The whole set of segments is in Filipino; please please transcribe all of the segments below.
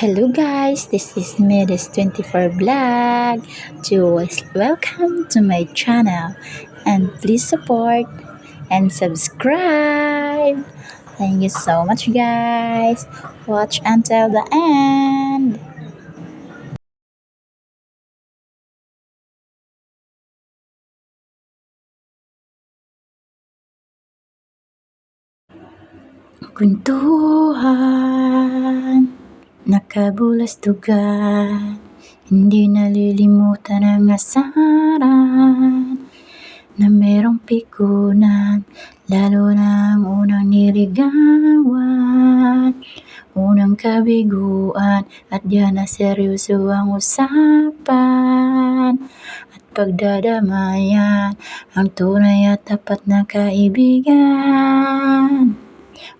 Hello guys, this is Medes24 Vlog. Just welcome to my channel and please support and subscribe. Thank you so much guys. Watch until the end. Kwentuhan Nakabulastugan. Hindi nalilimutan ang asaran Na merong pikunan Lalo na ang unang niligawan. Unang kabiguan At diyan na seryoso ang usapan. At pagdadamayan Ang tunay at tapat na kaibigan.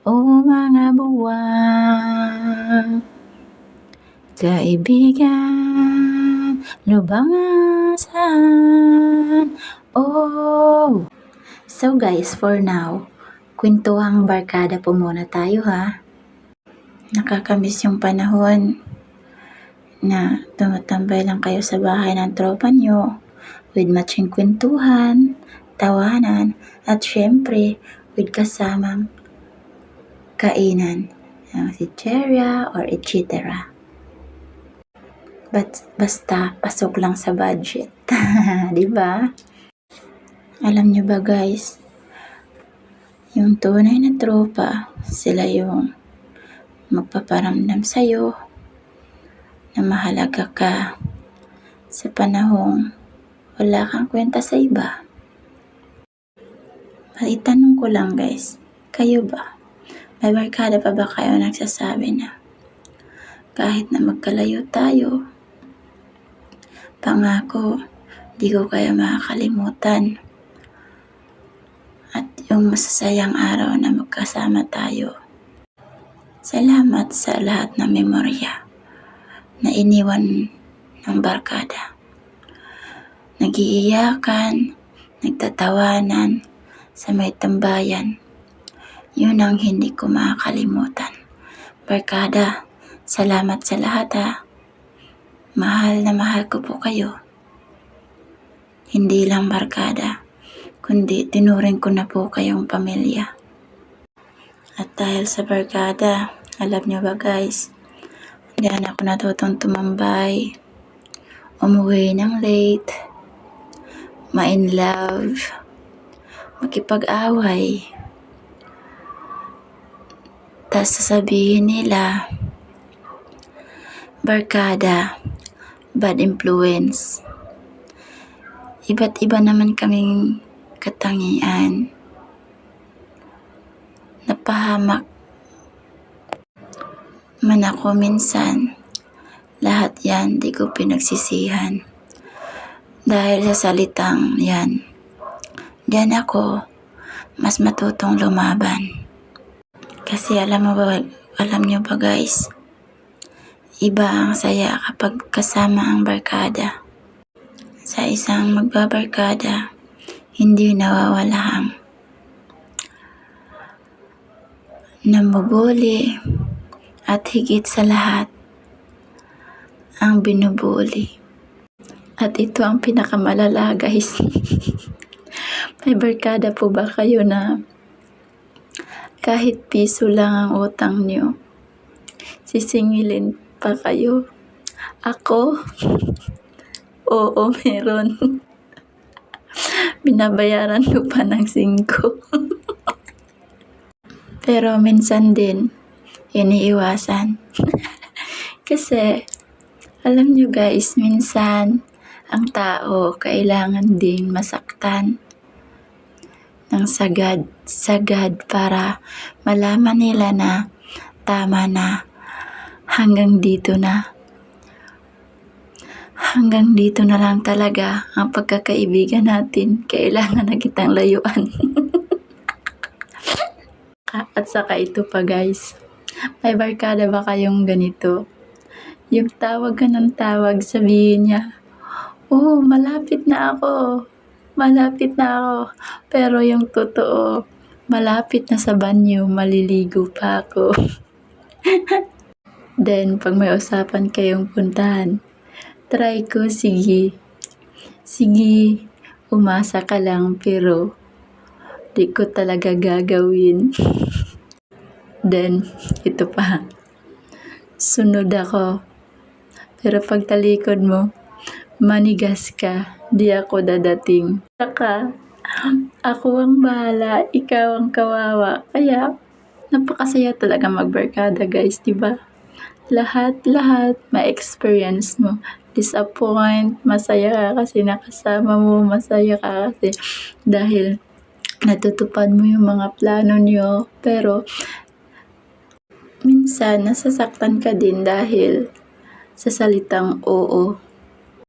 O mga buwan Kaibigan Lubangasan. Oh. So guys, for now Kwentuhang barkada po muna tayo ha? Nakakamiss yung panahon na tumatambay lang kayo sa bahay ng tropa nyo with matching kwentuhan, tawanan, at syempre with kasamang kainan. Ng si Cheria or etc. But basta pasok lang sa budget. 'Di ba? Alam nyo ba guys, yung tunay na tropa, sila yung magpaparamdam sa'yo na mahalaga ka sa panahong wala kang kwenta sa iba. Maitanong ko lang guys, kayo ba? May barkada pa ba kayo nagsasabi na kahit na magkalayo tayo, pangako, di ko kayo makakalimutan. At yung masasayang araw na magkasama tayo. Salamat sa lahat ng memorya na iniwan ng barkada. Nagiiyakan, nagtatawanan sa may tambayan. Yun ang hindi ko makakalimutan. Barkada, salamat sa lahat ha. Mahal na mahal ko po kayo. Hindi lang barkada, kundi tinuring ko na po kayong pamilya. At dahil sa barkada, alam niyo ba guys, diyan ako natutong tumambay, umuwi ng late, ma-in love, makipag-away. Tapos sasabihin nila, barkada, bad influence. Iba't iba naman kaming katangian. Napahamak man ako minsan. Lahat yan di ko pinagsisihan. Dahil sa salitang yan, diyan ako mas matutong lumaban. Kasi alam mo ba, alam nyo ba guys, iba ang saya kapag kasama ang barkada. Sa isang magbabarkada, hindi nawawala ang namubuli at higit sa lahat, ang binubuli. At ito ang pinakamalala guys. May barkada po ba kayo na kahit piso lang ang utang nyo, sisingilin pa kayo? Ako? Oo, meron. Binabayaran ko pa ng singko. Pero minsan din, iniiwasan. Kasi, alam nyo guys, minsan, ang tao kailangan din masaktan ng sagad, sagad para malaman nila na tama na hanggang dito na. Hanggang dito na lang talaga ang pagkakaibigan natin. Kailangan na kitang layuan. At saka ito pa guys. May barkada ba kayong ganito? Yung tawag ka ng tawag, sabihin niya, Oh, malapit na ako. Malapit na ako. Pero yung totoo, malapit na sa banyo, maliligo pa ako. Then, pag may usapan kayong puntahan, try ko, sige. Sige, umasa ka lang, pero di ko talaga gagawin. Then, ito pa. Sunod ako. Pero pag talikod mo, manigas ka, di ako dadating. Saka, ako ang bahala, ikaw ang kawawa. Kaya, napakasaya talaga magbarkada guys, di ba? Lahat-lahat ma-experience mo. Disappoint, masaya ka kasi nakasama mo, masaya ka kasi dahil natutupad mo yung mga plano niyo. Pero, minsan nasasaktan ka din dahil sa salitang oo